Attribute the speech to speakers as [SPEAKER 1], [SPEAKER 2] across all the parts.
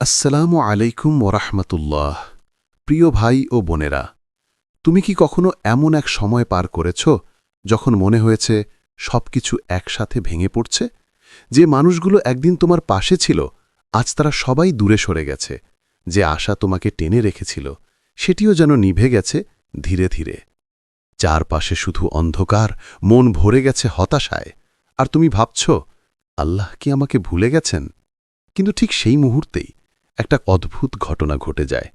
[SPEAKER 1] আসসালামু আলাইকুম ওরহমতুল্লাহ। প্রিয় ভাই ও বোনেরা, তুমি কি কখনো এমন এক সময় পার করেছ যখন মনে হয়েছে সবকিছু একসাথে ভেঙে পড়ছে? যে মানুষগুলো একদিন তোমার পাশে ছিল, আজ তারা সবাই দূরে সরে গেছে। যে আশা তোমাকে টেনে রেখেছিল, সেটিও যেন নিভে গেছে ধীরে ধীরে। চারপাশে শুধু অন্ধকার, মন ভরে গেছে হতাশায়। আর তুমি ভাবছ, আল্লাহ কি আমাকে ভুলে গেছেন? কিন্তু ঠিক সেই মুহূর্তেই একটা অদ্ভুত ঘটনা ঘটে যায়।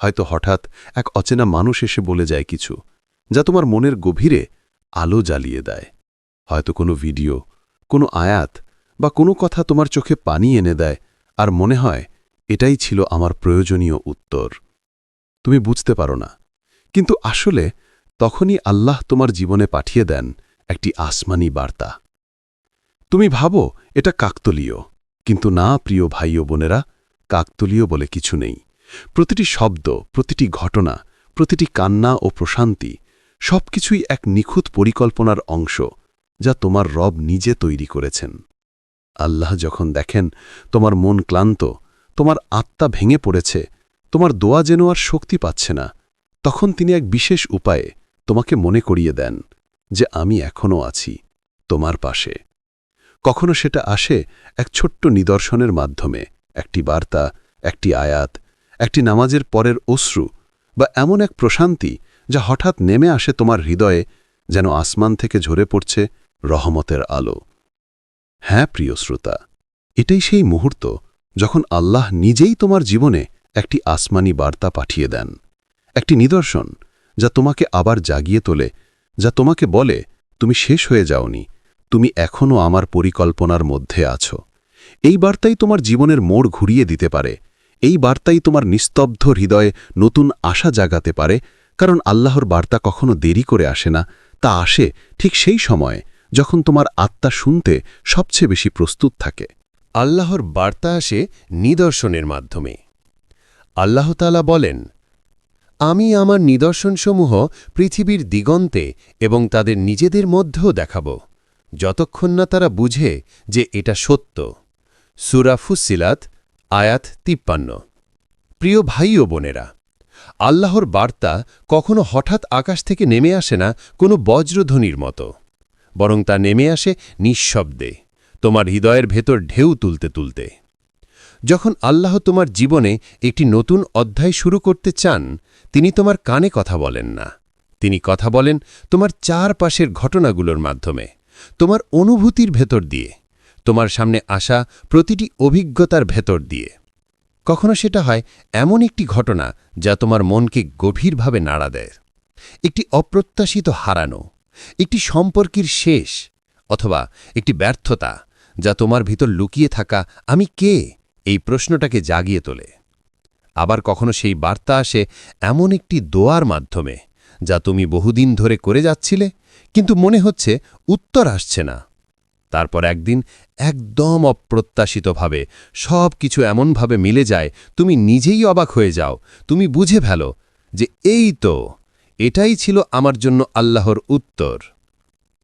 [SPEAKER 1] হয়তো হঠাৎ এক অচেনা মানুষ এসে বলে যায় কিছু, যা তোমার মনের গভীরে আলো জ্বালিয়ে দেয়। হয়তো কোনো ভিডিও, কোনো আয়াত বা কোনো কথা তোমার চোখে পানি এনে দেয় আর মনে হয় এটাই ছিল আমার প্রয়োজনীয় উত্তর। তুমি বুঝতে পারো না, কিন্তু আসলে তখনই আল্লাহ তোমার জীবনে পাঠিয়ে দেন একটি আসমানি বার্তা। তুমি ভাবো এটা কাকতলীয়, কিন্তু না প্রিয় ভাই ও বোনেরা কাকতলীয় বলে কিছু নেই। প্রতিটি শব্দ, প্রতিটি ঘটনা, প্রতিটি কান্না ও প্রশান্তি সবকিছুই এক নিখুঁত পরিকল্পনার অংশ যা তোমার রব নিজে তৈরি করেছেন। আল্লাহ যখন দেখেন তোমার মন ক্লান্ত, তোমার আত্মা ভেঙে পড়েছে, তোমার দোয়া যেন আর শক্তি পাচ্ছে না, তখন তিনি এক বিশেষ উপায়ে তোমাকে মনে করিয়ে দেন যে আমি এখনও আছি তোমার পাশে। কখনো সেটা আসে এক ছোট্ট নিদর্শনের মাধ্যমে একটি বার্তা, একটি আয়াত, একটি নামাজের পরের অশ্রু বা এমন এক প্রশান্তি যা হঠাৎ নেমে আসে তোমার হৃদয়ে যেন আসমান থেকে ঝরে পড়ছে রহমতের আলো। হ্যাঁ প্রিয় শ্রোতা, এটাই সেই মুহূর্ত যখন আল্লাহ নিজেই তোমার জীবনে একটি আসমানি বার্তা পাঠিয়ে দেন, একটি নিদর্শন যা তোমাকে আবার জাগিয়ে তোলে, যা তোমাকে বলে, তুমি শেষ হয়ে যাওনি, তুমি এখনও আমার পরিকল্পনার মধ্যে আছো। এই বার্তাই তোমার জীবনের মোড় ঘুরিয়ে দিতে পারে। এই বার্তাই তোমার নিস্তব্ধ হৃদয়ে নতুন আশা জাগাতে পারে, কারণ আল্লাহর বার্তা কখনো দেরি করে আসে না, তা আসে ঠিক সেই সময় যখন তোমার আত্মা শুনতে সবচেয়ে বেশি প্রস্তুত থাকে।
[SPEAKER 2] আল্লাহর বার্তা আসে নিদর্শনের মাধ্যমে। আল্লাহতালা বলেন, আমি আমার নিদর্শনসমূহ পৃথিবীর দিগন্তে এবং তাদের নিজেদের মধ্যেও দেখাব, যতক্ষণ না তারা বুঝে যে এটা সত্য। সুরা ফুসিলাত আয়াত তিপ্পান্ন। প্রিয় ভাই ও বোনেরা, আল্লাহর বার্তা কখনো হঠাৎ আকাশ থেকে নেমে আসে না কোনো বজ্রধ্বনির মতো, বরং তা নেমে আসে নিঃশব্দে, তোমার হৃদয়ের ভেতর ঢেউ তুলতে তুলতে। যখন আল্লাহ তোমার জীবনে একটি নতুন অধ্যায় শুরু করতে চান, তিনি তোমার কানে কথা বলেন না। তিনি কথা বলেন তোমার চারপাশের ঘটনাগুলোর মাধ্যমে, তোমার অনুভূতির ভেতর দিয়ে। তোমার সামনে আসা প্রতিটি অভিজ্ঞতার ভেতর দিয়ে। কখনো সেটা হয় এমন একটি ঘটনা যা তোমার মনকে গভীরভাবে নাড়া দেয়। একটি অপ্রত্যাশিত হারানো, একটি সম্পর্কের শেষ, অথবা একটি ব্যর্থতা যা তোমার ভিতর লুকিয়ে থাকা আমি কে এই প্রশ্নটাকে জাগিয়ে তোলে। আবার কখনো সেই বার্তা আসে এমন একটি দোয়ার মাধ্যমে যা তুমি বহুদিন ধরে করে যাচ্ছিলে, কিন্তু মনে হচ্ছে উত্তর আসছে না। তারপর একদিন একদম অপ্রত্যাশিতভাবে সব কিছু এমনভাবে মিলে যায়, তুমি নিজেই অবাক হয়ে যাও। তুমি বুঝে ফেলো যে এই তো, এটাই ছিল আমার জন্য আল্লাহর উত্তর।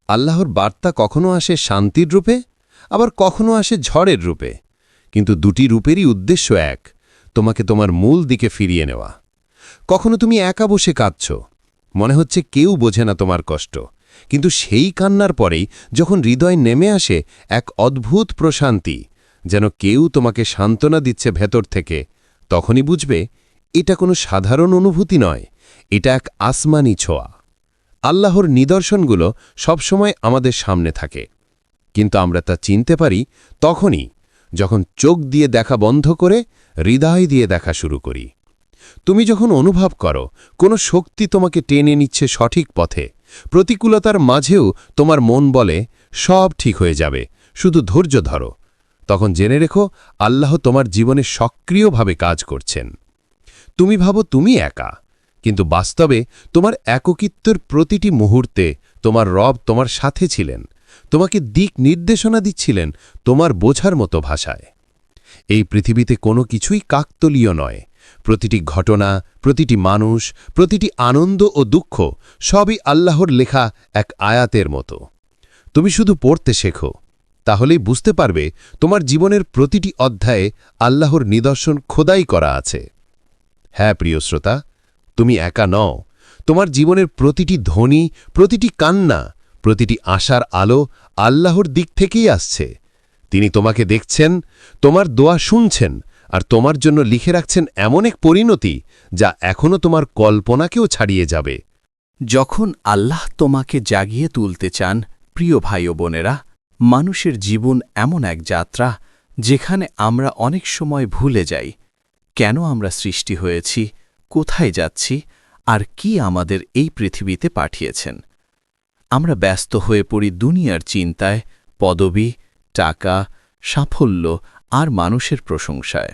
[SPEAKER 2] আল্লাহর বার্তা কখনো আসে শান্তির রূপে, আবার কখনো আসে ঝড়ের রূপে। কিন্তু দুটি রূপেরই উদ্দেশ্য এক, তোমাকে তোমার মূল দিকে ফিরিয়ে নেওয়া। কখনো তুমি একা বসে কাঁদছ, মনে হচ্ছে কেউ বোঝে না তোমার কষ্ট। কিন্তু সেই কান্নার পরেই যখন হৃদয় নেমে আসে এক অদ্ভুত প্রশান্তি, যেন কেউ তোমাকে সান্ত্বনা দিচ্ছে ভেতর থেকে, তখনই বুঝবে এটা কোনো সাধারণ অনুভূতি নয়, এটা এক আসমানি ছোঁয়া। আল্লাহর নিদর্শনগুলো সবসময় আমাদের সামনে থাকে, কিন্তু আমরা তা চিনতে পারি তখনই যখন চোখ দিয়ে দেখা বন্ধ করে হৃদয় দিয়ে দেখা শুরু করি। তুমি যখন অনুভব করো, কোনো শক্তি তোমাকে টেনে নিচ্ছে সঠিক পথে প্রতিকূলতার মাঝেও তোমার মন বলে, সব ঠিক হয়ে যাবে, শুধু ধৈর্য ধরো। তখন জেনে রেখো, আল্লাহ তোমার জীবনে সক্রিয়ভাবে কাজ করছেন। তুমি ভাবো তুমি একা, কিন্তু বাস্তবে তোমার এককিত্বর প্রতিটি মুহূর্তে তোমার রব তোমার সাথে ছিলেন, তোমাকে দিক নির্দেশনা দিচ্ছিলেন তোমার বোঝার মতো ভাষায়। এই পৃথিবীতে কোনো কিছুই কাকতলীয় নয় প্রতিটি ঘটনা, প্রতিটি মানুষ, প্রতিটি আনন্দ ও দুঃখ সবই আল্লাহর লেখা এক আয়াতের মতো। তুমি শুধু পড়তে শেখো, তাহলেই বুঝতে পারবে তোমার জীবনের প্রতিটি অধ্যায়ে আল্লাহর নিদর্শন খোদাই করা আছে। হ্যাঁ প্রিয় শ্রোতা, তুমি একা নও। তোমার জীবনের প্রতিটি ধ্বনি, প্রতিটি কান্না, প্রতিটি আশার আলো আল্লাহর দিক থেকেই আসছে। তিনি তোমাকে দেখছেন, তোমার দোয়া শুনছেন আর তোমার জন্য লিখে রাখছেন এমন এক পরিণতি, যা এখনও তোমার কল্পনাকেও ছাড়িয়ে যাবে।
[SPEAKER 3] যখন আল্লাহ তোমাকে জাগিয়ে তুলতে চান, প্রিয় ভাই ও বোনেরা, মানুষের জীবন এমন এক যাত্রা, যেখানে আমরা অনেক সময় ভুলে যাই। কেন আমরা সৃষ্টি হয়েছি, কোথায় যাচ্ছি, আর কি আমাদের এই পৃথিবীতে পাঠিয়েছেন? আমরা ব্যস্ত হয়ে পড়ি দুনিয়ার চিন্তায়, পদবি, টাকা, সাফল্য আর মানুষের প্রশংসায়।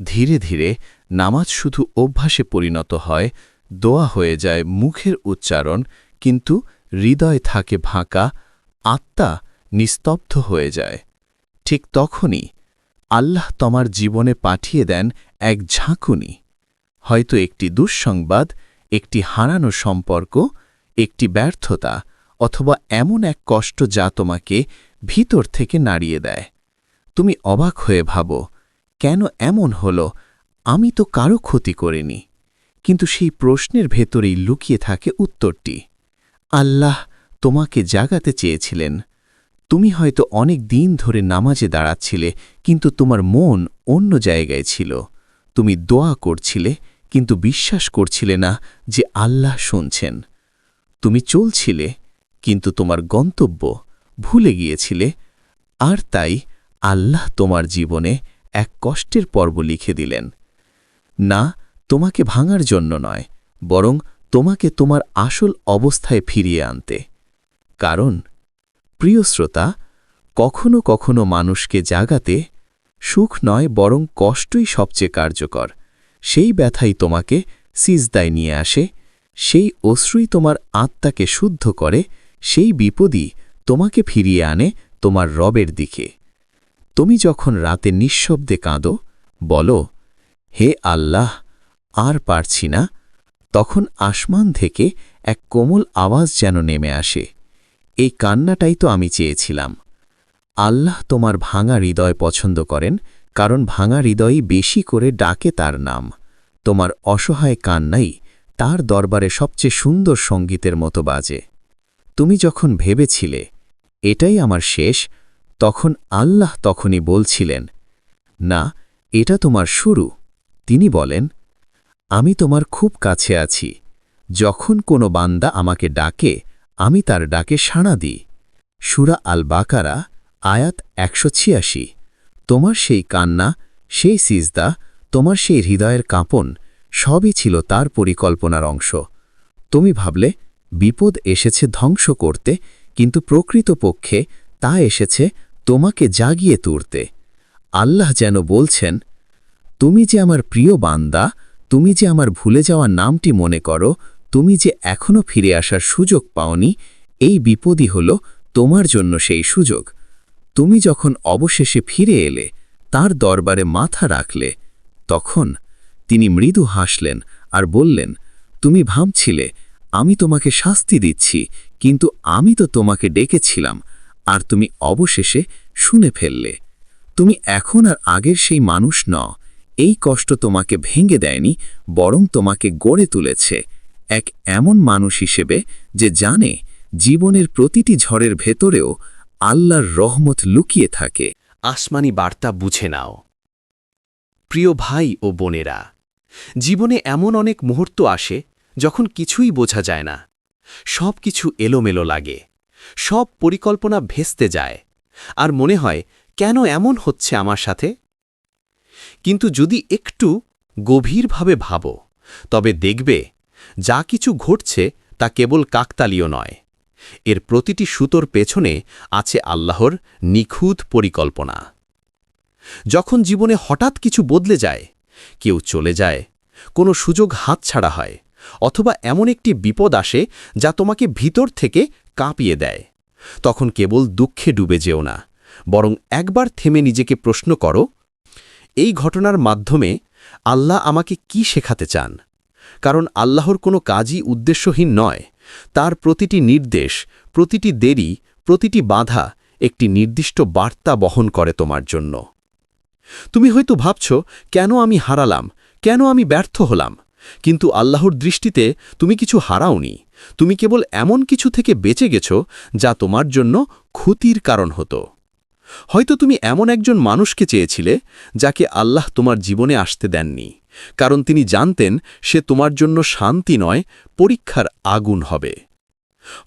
[SPEAKER 3] ধীরে ধীরে নামাজ শুধু অভ্যাসে পরিণত হয়, দোয়া হয়ে যায় মুখের উচ্চারণ, কিন্তু হৃদয় থাকে ভাঁকা, আত্মা নিস্তব্ধ হয়ে যায়। ঠিক তখনই আল্লাহ তোমার জীবনে পাঠিয়ে দেন এক ঝাঁকুনি। হয়তো একটি দুঃসংবাদ, একটি হারানো সম্পর্ক, একটি ব্যর্থতা, অথবা এমন এক কষ্ট যা তোমাকে ভিতর থেকে নাড়িয়ে দেয়। তুমি অবাক হয়ে ভাবো কেন এমন হল, আমি তো কারও ক্ষতি করিনি। কিন্তু সেই প্রশ্নের ভেতরেই লুকিয়ে থাকে উত্তরটি। আল্লাহ তোমাকে জাগাতে চেয়েছিলেন। তুমি হয়তো অনেক দিন ধরে নামাজে দাঁড়াচ্ছিলে, কিন্তু তোমার মন অন্য জায়গায় ছিল। তুমি দোয়া করছিলে, কিন্তু বিশ্বাস করছিলে না যে আল্লাহ শুনছেন। তুমি চলছিলে, কিন্তু তোমার গন্তব্য ভুলে গিয়েছিলে, আর তাই আল্লাহ তোমার জীবনে এক কষ্টের পর্ব লিখে দিলেন। না, তোমাকে ভাঙার জন্য নয়, বরং তোমাকে তোমার আসল অবস্থায় ফিরিয়ে আনতে। কারণ, প্রিয় শ্রোতা, কখনো কখনো মানুষকে জাগাতে সুখ নয়, বরং কষ্টই সবচেয়ে কার্যকর। সেই ব্যথাই তোমাকে সিজদায় নিয়ে আসে, সেই অশ্রুই তোমার আত্মাকে শুদ্ধ করে, সেই বিপদই তোমাকে ফিরিয়ে আনে তোমার রবের দিকে। তুমি যখন রাতে নিঃশব্দে কাঁদো, বলো, হে আল্লাহ, আর পারছি না। তখন আসমান থেকে এক কোমল আওয়াজ যেন নেমে আসে। এই কান্নাটাই তো আমি চেয়েছিলাম। আল্লাহ তোমার ভাঙা হৃদয় পছন্দ করেন, কারণ ভাঙা হৃদয়ই বেশি করে ডাকে তার নাম। তোমার অসহায় কান্নাই তার দরবারে সবচেয়ে সুন্দর সঙ্গীতের মতো বাজে। তুমি যখন ভেবেছিলে, এটাই আমার শেষ তখন আল্লাহ তখনই বলছিলেন, না, এটা তোমার শুরু। তিনি বলেন, আমি তোমার খুব কাছে আছি। যখন কোনো বান্দা আমাকে ডাকে, আমি তার ডাকে সাড়া দিই। সুরা আল বাকারা আয়াত একশো ছিয়াশি। তোমার সেই কান্না, সেই সিজদা, তোমার সেই হৃদয়ের কাঁপন, সবই ছিল তার পরিকল্পনার অংশ। তুমি ভাবলে, বিপদ এসেছে ধ্বংস করতে, কিন্তু প্রকৃতপক্ষে তা এসেছে তোমাকে জাগিয়ে তুলতে। আল্লাহ যেন বলছেন, তুমি যে আমার প্রিয় বান্দা, তুমি যে আমার ভুলে যাওয়া নামটি মনে করো, তুমি যে এখনও ফিরে আসার সুযোগ পাওনি, এই বিপদই হল তোমার জন্য সেই সুযোগ। তুমি যখন অবশেষে ফিরে এলে, তার দরবারে মাথা রাখলে, তখন তিনি মৃদু হাসলেন আর বললেন, তুমি ভাবছিলে, আমি তোমাকে শাস্তি দিচ্ছি, কিন্তু আমি তো তোমাকে ডেকেছিলাম আর তুমি অবশেষে শুনে ফেললে। তুমি এখন আর আগের সেই মানুষ ন এই কষ্ট তোমাকে ভেঙে দেয়নি, বরং তোমাকে গড়ে তুলেছে। এক এমন মানুষ হিসেবে যে জানে, জীবনের প্রতিটি ঝড়ের ভেতরেও আল্লাহর রহমত লুকিয়ে থাকে।
[SPEAKER 4] আসমানি বার্তা বুঝে নাও। প্রিয় ভাই ও বোনেরা, জীবনে এমন অনেক মুহূর্ত আসে যখন কিছুই বোঝা যায় না। সব কিছু এলোমেলো লাগে। সব পরিকল্পনা ভেস্তে যায়। আর মনে হয়, কেন এমন হচ্ছে আমার সাথে? কিন্তু যদি একটু গভীরভাবে ভাবো, তবে দেখবে, যা কিছু ঘটছে তা কেবল কাকতালীয় নয়। এর প্রতিটি সুতোর পেছনে আছে আল্লাহর নিখুঁত পরিকল্পনা। যখন জীবনে হঠাৎ কিছু বদলে যায়, কেউ চলে যায়, কোনো সুযোগ হাতছাড়া হয়, অথবা এমন একটি বিপদ আসে যা তোমাকে ভিতর থেকে কাঁপিয়ে দেয়। তখন কেবল দুঃখে ডুবে যেও না, বরং একবার থেমে নিজেকে প্রশ্ন করো, এই ঘটনার মাধ্যমে আল্লাহ আমাকে কি শেখাতে চান? কারণ আল্লাহর কোনো কাজই উদ্দেশ্যহীন নয়, তার প্রতিটি নির্দেশ, প্রতিটি দেরি, প্রতিটি বাধা
[SPEAKER 3] একটি নির্দিষ্ট বার্তা বহন করে তোমার জন্য। তুমি হয়তো ভাবছ, কেন আমি হারালাম, কেন আমি ব্যর্থ হলাম? কিন্তু আল্লাহর দৃষ্টিতে তুমি কিছু হারাওনি। তুমি কেবল এমন কিছু থেকে বেঁচে গেছ যা তোমার জন্য ক্ষতির কারণ হতো। হয়তো তুমি এমন একজন মানুষকে চেয়েছিলে যাকে আল্লাহ তোমার জীবনে আসতে দেননি, কারণ তিনি জানতেন সে তোমার জন্য শান্তি নয়, পরীক্ষার আগুন হবে।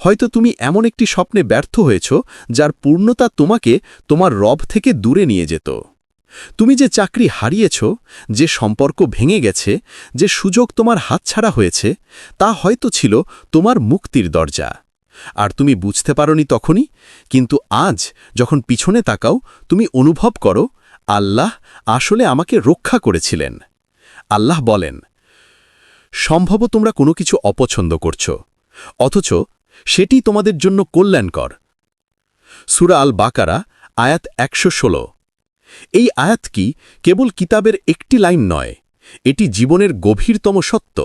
[SPEAKER 3] হয়তো তুমি এমন একটি স্বপ্নে ব্যর্থ হয়েছ যার পূর্ণতা তোমাকে তোমার রব থেকে দূরে নিয়ে যেত। তুমি যে চাকরি হারিয়েছ, যে সম্পর্ক ভেঙে গেছে, যে সুযোগ তোমার হাতছাড়া হয়েছে, তা হয়তো ছিল তোমার মুক্তির দরজা। আর তুমি বুঝতে পারনি তখনই, কিন্তু আজ যখন পিছনে তাকাও, তুমি অনুভব করো, আল্লাহ আসলে আমাকে রক্ষা করেছিলেন। আল্লাহ বলেন সম্ভব তোমরা কোনো কিছু অপছন্দ করছ, অথচ সেটি তোমাদের জন্য কল্যাণকর। সুরা আল বাকারা আয়াত একশো ষোলো। এই আয়াত কি কেবল কিতাবের একটি লাইন নয়, এটি জীবনের গভীরতম সত্য।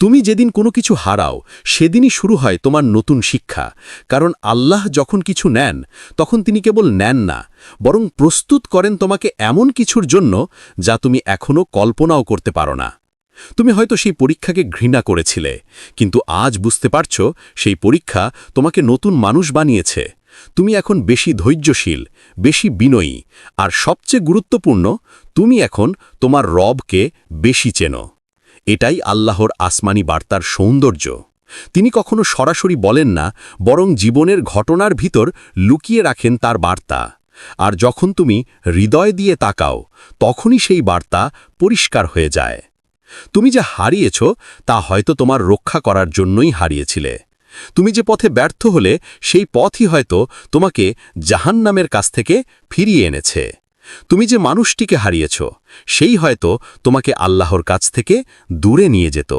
[SPEAKER 3] তুমি যেদিন কোনো কিছু হারাও, সেদিনই শুরু হয় তোমার নতুন শিক্ষা, কারণ আল্লাহ যখন কিছু নেন, তখন তিনি কেবল নেন না, বরং প্রস্তুত করেন তোমাকে এমন কিছুর জন্য যা তুমি এখনও কল্পনাও করতে পারো না। তুমি হয়তো সেই পরীক্ষাকে ঘৃণা করেছিলে, কিন্তু আজ বুঝতে পারছ সেই পরীক্ষা তোমাকে নতুন মানুষ বানিয়েছে। তুমি এখন বেশি ধৈর্যশীল, বেশি বিনয়ী, আর সবচেয়ে গুরুত্বপূর্ণ, তুমি এখন তোমার রবকে বেশি চেনো। এটাই আল্লাহর আসমানি বার্তার সৌন্দর্য। তিনি কখনো সরাসরি বলেন না, বরং জীবনের ঘটনার ভিতর লুকিয়ে রাখেন তার বার্তা। আর যখন তুমি হৃদয় দিয়ে তাকাও, তখনই সেই বার্তা পরিষ্কার হয়ে যায়। তুমি যা হারিয়েছ, তা হয়তো তোমার রক্ষা করার জন্যই হারিয়েছিলে। তুমি যে পথে ব্যর্থ হলে, সেই পথই হয়তো তোমাকে জাহান্নামের কাছ থেকে ফিরিয়ে এনেছে। তুমি যে মানুষটিকে হারিয়েছ, সেই হয়তো তোমাকে আল্লাহর কাছ থেকে দূরে নিয়ে যেত।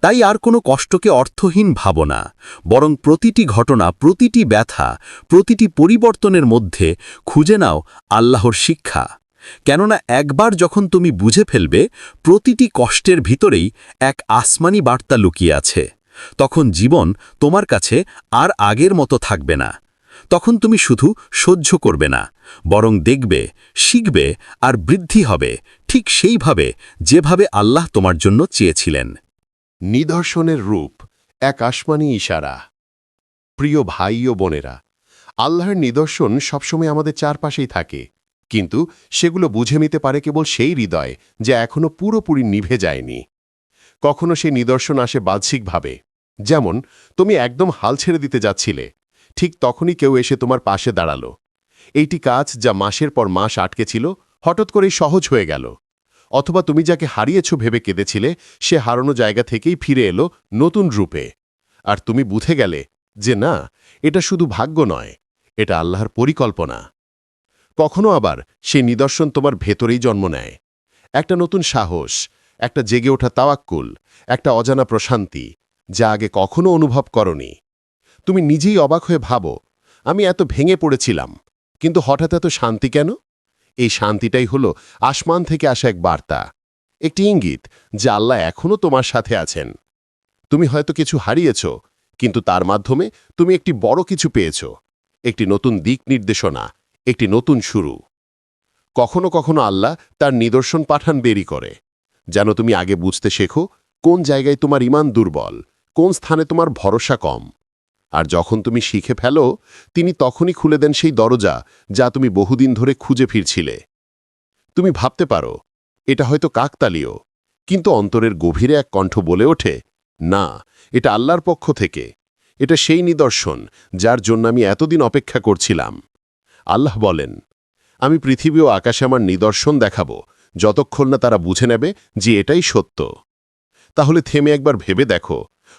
[SPEAKER 3] তাই আর কোনো কষ্টকে অর্থহীন ভাবো না, বরং প্রতিটি ঘটনা, প্রতিটি ব্যথা, প্রতিটি পরিবর্তনের মধ্যে খুঁজে নাও আল্লাহর শিক্ষা। কেননা একবার যখন তুমি বুঝে ফেলবে, প্রতিটি কষ্টের ভিতরেই এক আসমানি বার্তা লুকিয়ে আছে। তখন জীবন তোমার কাছে আর আগের মতো থাকবে না। তখন তুমি শুধু সহ্য করবে না, বরং দেখবে, শিখবে আর বৃদ্ধি হবে ঠিক সেইভাবে যেভাবে আল্লাহ তোমার জন্য চেয়েছিলেন।
[SPEAKER 2] নিদর্শনের রূপ, এক আসমানি ইশারা। প্রিয় ভাই ও বোনেরা, আল্লাহর নিদর্শন সবসময় আমাদের চারপাশেই থাকে, কিন্তু সেগুলো বুঝে নিতে পারে কেবল সেই হৃদয় যা এখনও পুরোপুরি নিভে যায়নি। কখনো সেই নিদর্শন আসে বাহ্যিকভাবে যেমন, তুমি একদম হাল ছেড়ে দিতে যাচ্ছিলে। ঠিক তখনই কেউ এসে তোমার পাশে দাঁড়াল। এইটি কাজ যা মাসের পর মাস আটকে ছিল, হঠাৎ করেই সহজ হয়ে গেল। অথবা তুমি যাকে হারিয়েছ ভেবে কেঁদেছিলে, সে হারানো জায়গা থেকেই ফিরে এলো নতুন রূপে। আর তুমি বুঝে গেলে যে না, এটা শুধু ভাগ্য নয়, এটা আল্লাহর পরিকল্পনা। কখনো আবার সেই নিদর্শন তোমার ভেতরেই জন্ম নেয়। একটা নতুন সাহস, একটা জেগে ওঠা তাওয়াক্কুল, একটা অজানা প্রশান্তি যা আগে কখনো অনুভব করনি। তুমি নিজেই অবাক হয়ে ভাবো, আমি এত ভেঙে পড়েছিলাম, কিন্তু হঠাৎ এত শান্তি কেন? এই শান্তিটাই হলো আসমান থেকে আসা এক বার্তা, একটি ইঙ্গিত যা আল্লাহ এখনও তোমার সাথে আছেন। তুমি হয়তো কিছু হারিয়েছ, কিন্তু তার মাধ্যমে তুমি একটি বড় কিছু পেয়েছ, একটি নতুন দিক নির্দেশনা, একটি নতুন শুরু। কখনো কখনো আল্লাহ তার নিদর্শন পাঠান বেরি করে, যেন তুমি আগে বুঝতে শেখো কোন জায়গায় তোমার ইমান দুর্বল কোন স্থানে তোমার ভরসা কম? আর যখন তুমি শিখে ফেলো, তিনি তখনই খুলে দেন সেই দরজা যা তুমি বহুদিন ধরে খুঁজে ফিরছিলে। তুমি ভাবতে পারো, এটা হয়তো কাকতালীয়, কিন্তু অন্তরের গভীরে এক কণ্ঠ বলে ওঠে, না, এটা আল্লাহর পক্ষ থেকে। এটা সেই নিদর্শন যার জন্য আমি এতদিন অপেক্ষা করছিলাম। আল্লাহ বলেন, আমি পৃথিবী ও আকাশে আমার নিদর্শন দেখাবো, যতক্ষণ না তারা বুঝে নেবে যে এটাই সত্য। তাহলে থেমে একবার ভেবে দেখো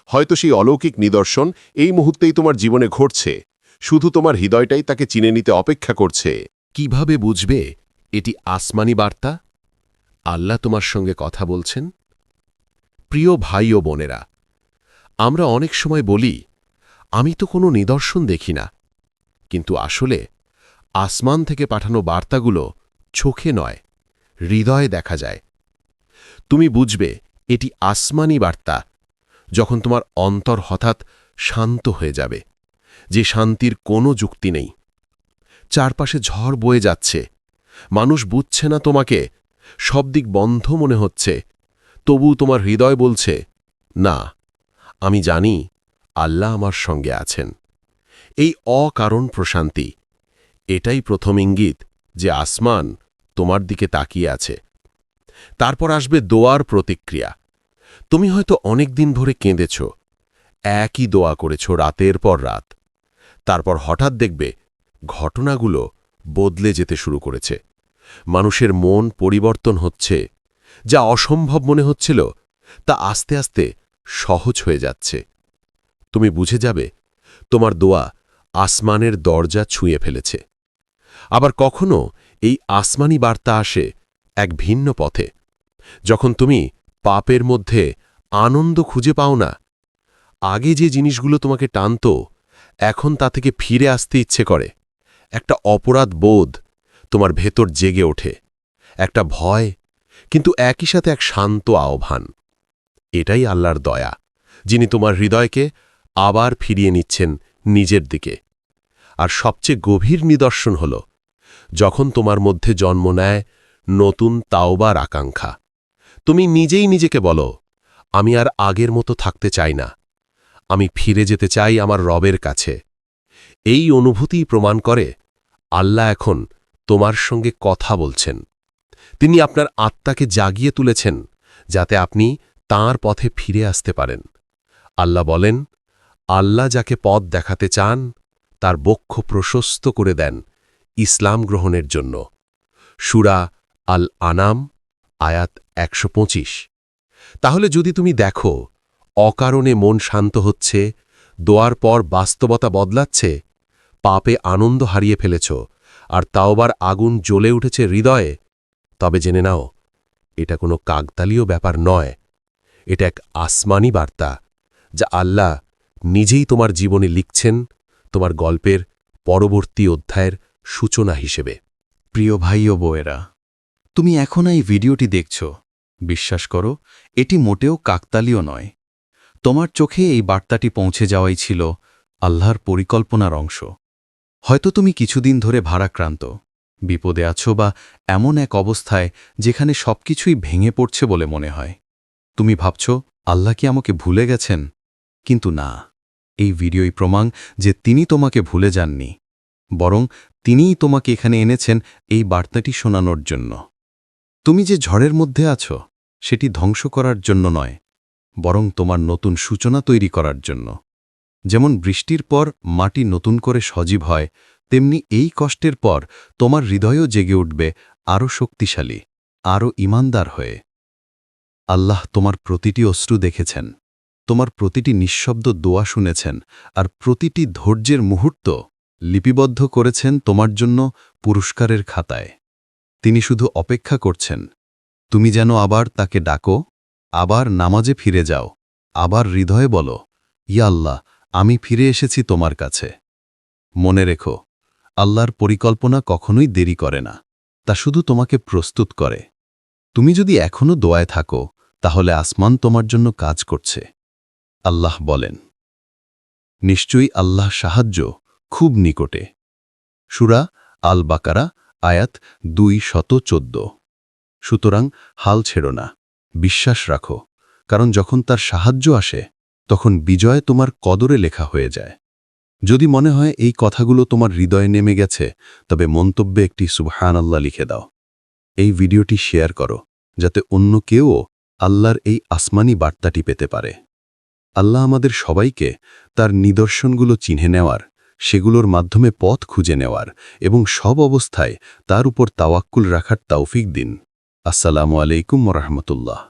[SPEAKER 2] হয়তো সেই অলৌকিক নিদর্শন এই মুহূর্তেই তোমার জীবনে ঘটছে। শুধু তোমার হৃদয়টাই তাকে চিনে নিতে অপেক্ষা করছে।
[SPEAKER 5] কীভাবে বুঝবে? এটি আসমানি বার্তা? আল্লাহ তোমার সঙ্গে কথা বলছেন? প্রিয় ভাই ও বোনেরা, আমরা অনেক সময় বলি, আমি তো কোনো নিদর্শন দেখি না। কিন্তু আসলে, আসমান থেকে পাঠানো বার্তাগুলো চোখে নয়, হৃদয়ে দেখা যায়। তুমি বুঝবে, এটি আসমানি বার্তা যখন তোমার অন্তর হঠাৎ শান্ত হয়ে যাবে, যে শান্তির কোনো যুক্তি নেই।
[SPEAKER 2] চারপাশে ঝড় বয়ে যাচ্ছে। মানুষ বুঝছে না তোমাকে। সব দিক বন্ধ মনে হচ্ছে। তবু তোমার হৃদয় বলছে, না, আমি জানি আল্লাহ আমার সঙ্গে আছেন। এই অকারণ প্রশান্তি, এটাই প্রথম ইঙ্গিত যে আসমান তোমার দিকে তাকিয়ে আছে। তারপর আসবে দোয়ার প্রতিক্রিয়া। তুমি হয়তো অনেক দিন ধরে কেঁদেছ। একই দোয়া করেছ রাতের পর রাত। তারপর হঠাৎ দেখবে ঘটনাগুলো বদলে যেতে শুরু করেছে। মানুষের মন পরিবর্তন হচ্ছে। যা অসম্ভব মনে হচ্ছিল, তা আস্তে আস্তে সহজ হয়ে যাচ্ছে। তুমি বুঝে যাবে, তোমার দোয়া আসমানের দরজা ছুঁয়ে ফেলেছে। আবার কখনো এই আসমানি বার্তা আসে এক ভিন্ন পথে। যখন তুমি পাপের মধ্যে আনন্দ খুঁজে পাও না। আগে যে জিনিসগুলো তোমাকে টানত, এখন তা থেকে ফিরে আসতে ইচ্ছে করে। একটা অপরাধ বোধ তোমার ভেতর জেগে ওঠে। একটা ভয়, কিন্তু একই সাথে এক শান্ত আহ্বান। এটাই আল্লাহর দয়া, যিনি তোমার হৃদয়কে আবার ফিরিয়ে নিচ্ছেন নিজের দিকে। আর সবচেয়ে গভীর নিদর্শন হল, যখন তোমার মধ্যে জন্ম নেয় নতুন তাওবার আকাঙ্ক্ষা। তুমি নিজেই নিজেকে বলো, আমি আর আগের মতো থাকতে চাই না। আমি ফিরে যেতে চাই আমার রবের কাছে। এই অনুভূতিই প্রমাণ করে আল্লাহ এখন তোমার সঙ্গে কথা বলছেন। তিনি আপনার আত্মাকে জাগিয়ে তুলেছেন, যাতে আপনি তাঁর পথে ফিরে আসতে পারেন। আল্লাহ বলেন, আল্লাহ যাকে পথ দেখাতে চান, তার বক্ষ প্রশস্ত করে দেন ইসলাম গ্রহণের জন্য। সুরা আল আনাম আয়াত একশো পঁচিশ। তাহলে যদি তুমি দেখো, অকারণে মন শান্ত হচ্ছে, দোয়ার পর বাস্তবতা বদলাচ্ছে, পাপে আনন্দ হারিয়ে ফেলেছ, আর তাওবার আগুন জ্বলে উঠেছে হৃদয়ে, তবে জেনে নাও, এটা কোনো কাকতালীয় ব্যাপার নয়। এটা এক আসমানি বার্তা, যা আল্লাহ নিজেই তোমার জীবনে লিখছেন, তোমার গল্পের পরবর্তী অধ্যায়ের সূচনা হিসেবে।
[SPEAKER 3] প্রিয় ভাই ও বউয়েরা তুমি এখন এই ভিডিওটি দেখছ। বিশ্বাস করো, এটি মোটেও কাকতালীয় নয়। তোমার চোখে এই বার্তাটি পৌঁছে যাওয়াই ছিল আল্লাহর পরিকল্পনার অংশ। হয়তো তুমি কিছুদিন ধরে ভারাক্রান্ত। বিপদে আছো বা এমন এক অবস্থায় যেখানে সবকিছুই ভেঙে পড়ছে বলে মনে হয়। তুমি ভাবছ, আল্লাহ কি আমাকে ভুলে গেছেন? কিন্তু না। এই ভিডিওই প্রমাণ যে তিনি তোমাকে ভুলে যাননি। বরং তিনিই তোমাকে এখানে এনেছেন এই বার্তাটি শোনানোর জন্য। তুমি যে ঝড়ের মধ্যে আছো, সেটি ধ্বংস করার জন্য নয়, বরং তোমার নতুন সূচনা তৈরি করার জন্য। যেমন বৃষ্টির পর মাটি নতুন করে সজীব হয়, তেমনি এই কষ্টের পর তোমার হৃদয়ও জেগে উঠবে আরও শক্তিশালী, আরও ইমানদার হয়ে। আল্লাহ তোমার প্রতিটি অশ্রু দেখেছেন, তোমার প্রতিটি নিঃশব্দ দোয়া শুনেছেন, আর প্রতিটি ধৈর্যের মুহূর্ত লিপিবদ্ধ করেছেন তোমার জন্য পুরস্কারের খাতায়। তিনি শুধু অপেক্ষা করছেন, তুমি যেন আবার তাকে ডাকো, আবার নামাজে ফিরে যাও, আবার হৃদয়ে বলো, ইয়া আল্লাহ, আমি ফিরে এসেছি তোমার কাছে। মনে রেখো, আল্লাহর পরিকল্পনা কখনোই দেরি করে না, তা শুধু তোমাকে প্রস্তুত করে। তুমি যদি এখনও দোয়ায় থাকো, তাহলে আসমান তোমার জন্য কাজ করছে। আল্লাহ বলেন, নিশ্চয়ই আল্লাহ সাহায্য খুব নিকটে। সুরা আল বাকারা আয়াত দুই শত চোদ্দ। সুতরাং হাল ছেড়ো না, বিশ্বাস রাখো, কারণ যখন তার সাহায্য আসে, তখন বিজয় তোমার কদরে লেখা হয়ে যায়। যদি মনে হয় এই কথাগুলো তোমার হৃদয়ে নেমে গেছে, তবে মন্তব্যে একটি সুবহান আল্লাহ লিখে দাও। এই ভিডিওটি শেয়ার করো, যাতে অন্য কেউও আল্লাহর এই আসমানি বার্তাটি পেতে পারে। আল্লাহ আমাদের সবাইকে তার নিদর্শনগুলো চিনে নেওয়ার সেগুলোর মাধ্যমে পথ খুঁজে নেওয়ার এবং সব অবস্থায় তার উপর তাওয়াক্কুল রাখার তৌফিক দিন। আসসালামু আলাইকুম রহমতুল্লাহ।